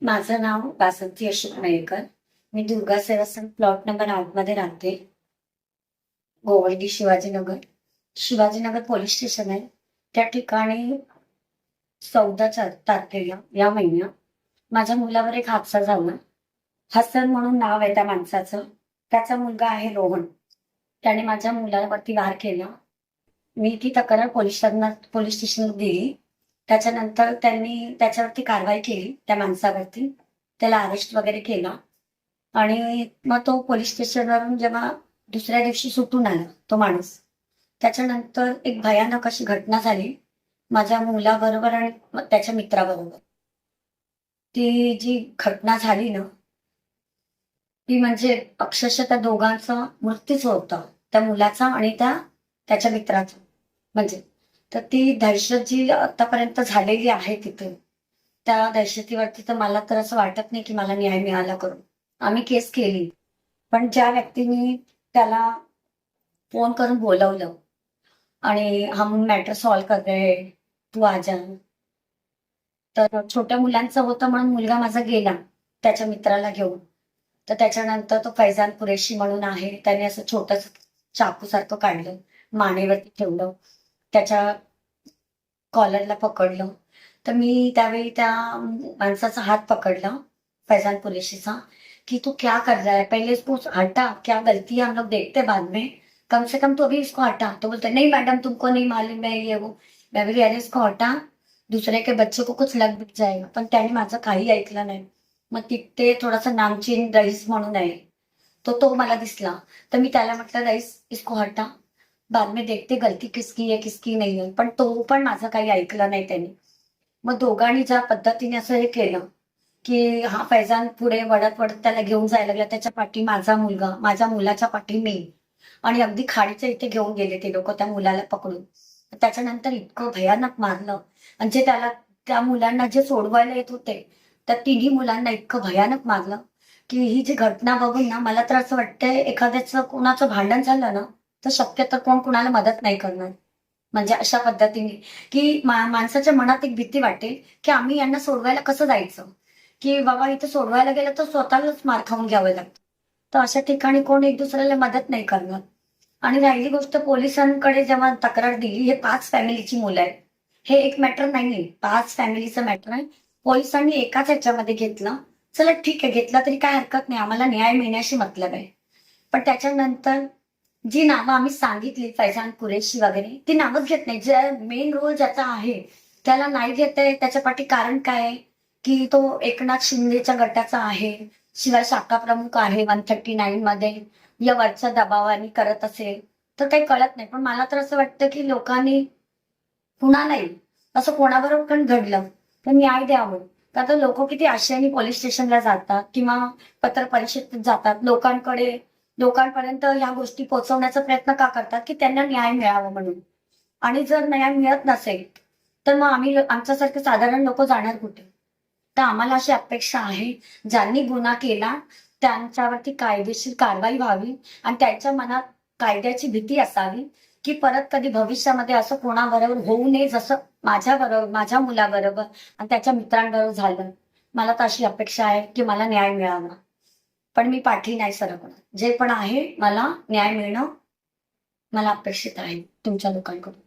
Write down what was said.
माझं नाव वासंती अशोक मयेकर. मी दुर्गा सेवासन प्लॉट नंबर आठमध्ये राहते. गोवर्डी शिवाजीनगर. शिवाजीनगर पोलीस स्टेशन आहे. त्या ठिकाणी चौदा चार तारखेला या महिन्यात माझ्या मुलावर एक हादसा झाला. हसन म्हणून नाव आहे त्या माणसाचं. त्याचा मुलगा आहे रोहन. त्याने माझ्या मुलावरती वार केला. मी ती तक्रार पोलिसांना पोलीस स्टेशनला दिली. त्याच्यानंतर त्यांनी त्याच्यावरती कारवाई केली त्या माणसावरती. त्याला अरेस्ट वगैरे केला. आणि मग तो पोलीस स्टेशनवरून जेव्हा दुसऱ्या दिवशी सुटून आला तो माणूस त्याच्यानंतर एक भयानक अशी घटना झाली. माझ्या मुलाबरोबर आणि त्याच्या मित्राबरोबर. ती जी घटना झाली ना ती म्हणजे अक्षरशः त्या दोघांचा मृत्यूच होता. त्या मुलाचा आणि त्या त्याच्या मित्राचा. म्हणजे तर ती दहशत जी आतापर्यंत झालेली आहे तिथे त्या दहशतीवरती तर मला तर असं वाटत नाही की मला न्याय मिळाला करून. आम्ही केस केली. पण ज्या व्यक्तीने त्याला फोन करून बोलवलं आणि हम मॅटर सॉल्व कर रहे तू आजा तर छोट्या मुलांचं होतं म्हणून मुलगा माझा गेला त्याच्या मित्राला घेऊन. तर त्याच्यानंतर तो फैजान कुरेशी म्हणून आहे त्याने असं छोटस चाकू सारखं काढलं मानेवरती ठेवलं. त्याच्या कॉलरला पकडलं. तर मी त्यावेळी त्या माणसाचा हात पकडला फैजान कुरेशीचा कि तू क्या कर रहा है? पहले इसको हटा क्या गलती है? हम लोग देखते बाद में। कम से कम तो अभी इसको हटा तो बोलते नहीं मैडम तुमको नहीं मालूम है ये वो। मैं बोली अरे इसको हटा दुसरे के बच्चे को कुछ लग बिग जाएगा। पण त्याने माझं काही ऐकलं नाही. मग तिथे थोडासा नामचीन रईस म्हणून आहे. तो तो मला दिसला. तर मी त्याला म्हटलं रईस इसको हटा बाद में देखते गलती किसकी आहे किसकी नाही आहे पण तो पण माझं काही ऐकलं नाही त्यांनी. मग दोघांनी ज्या पद्धतीने असं हे केलं की हा फैजान पुढे वडत वडत त्याला घेऊन जायला लागला. त्याच्या पाठी माझा मुलगा माझ्या मुलाच्या पाठी मी. आणि अगदी खाडीच्या इथे घेऊन गेले ते लोक त्या मुलाला पकडून. त्याच्यानंतर इतकं भयानक मारलं. आणि जे त्याला त्या मुलांना जे सोडवायला येत होते त्या तिन्ही मुलांना इतकं भयानक मारलं की ही जी घटना बघून ना मला तर असं वाटतंय एखाद्याचं कोणाचं भांडण झालं ना तर शक्यतो कोण कुणाला मदत नाही करणार. म्हणजे अशा पद्धतीने. की माणसाच्या मनात एक भीती वाटेल की आम्ही यांना सोडवायला कसं जायचं? की बाबा इथं सोडवायला गेलं तर स्वतःलाच मार खाऊन घ्यावं लागतं. तर अशा ठिकाणी कोण एक दुसऱ्याला मदत नाही करणार. आणि राहिली गोष्ट पोलिसांकडे जेव्हा तक्रार दिली हे पाच फॅमिलीची मुलं आहेत. हे एक मॅटर नाहीये. पाच फॅमिलीचं मॅटर आहे. पोलिसांनी एकाच ह्याच्यामध्ये घेतलं. चला ठीक आहे. घेतला तरी काय हरकत नाही. आम्हाला न्याय मिळण्याशी मतलब आहे. पण त्याच्यानंतर जी नावं आम्ही सांगितली फैजान कुरेशी वगैरे ती नावच घेत नाही. जे मेन रोल ज्याचा आहे त्याला नाही घेत आहे त्याच्या पाठी कारण काय आहे? की तो एकनाथ शिंदेच्या गटाचा आहे शिवाय शाखा प्रमुख आहे वन थर्टी नाईन मध्ये या वरच्या दबावाने करत असेल तर काही कळत नाही. पण मला तर असं वाटतं की लोकांनी कुणालाही असं कोणाबरोबर पण घडलं तर न्याय द्यावं. का तर लोक किती आशयाने पोलीस स्टेशनला जातात किंवा पत्र परिषदेत जातात लोकांकडे लोकांपर्यंत ह्या गोष्टी पोहोचवण्याचा प्रयत्न का करतात? की त्यांना न्याय मिळावा म्हणून. आणि जर न्याय मिळत नसेल तर मग आम्ही आमच्यासारखे साधारण लोक जाणार कुठे? तर आम्हाला अशी अपेक्षा आहे ज्यांनी गुन्हा केला त्यांच्यावरती कायदेशीर कारवाई व्हावी आणि त्यांच्या मनात कायद्याची भीती असावी की परत कधी भविष्यामध्ये असं कोणाबरोबर होऊ नये जसं माझ्या बरोबर माझ्या मुलाबरोबर आणि त्याच्या मित्रांबरोबर झालं. मला तर अशी अपेक्षा आहे की मला न्याय मिळावा. पण मी पाठी नाही सरकणार. जे पण आहे मला न्याय मिळणं मला अपेक्षित आहे तुमच्या लोकांकडून.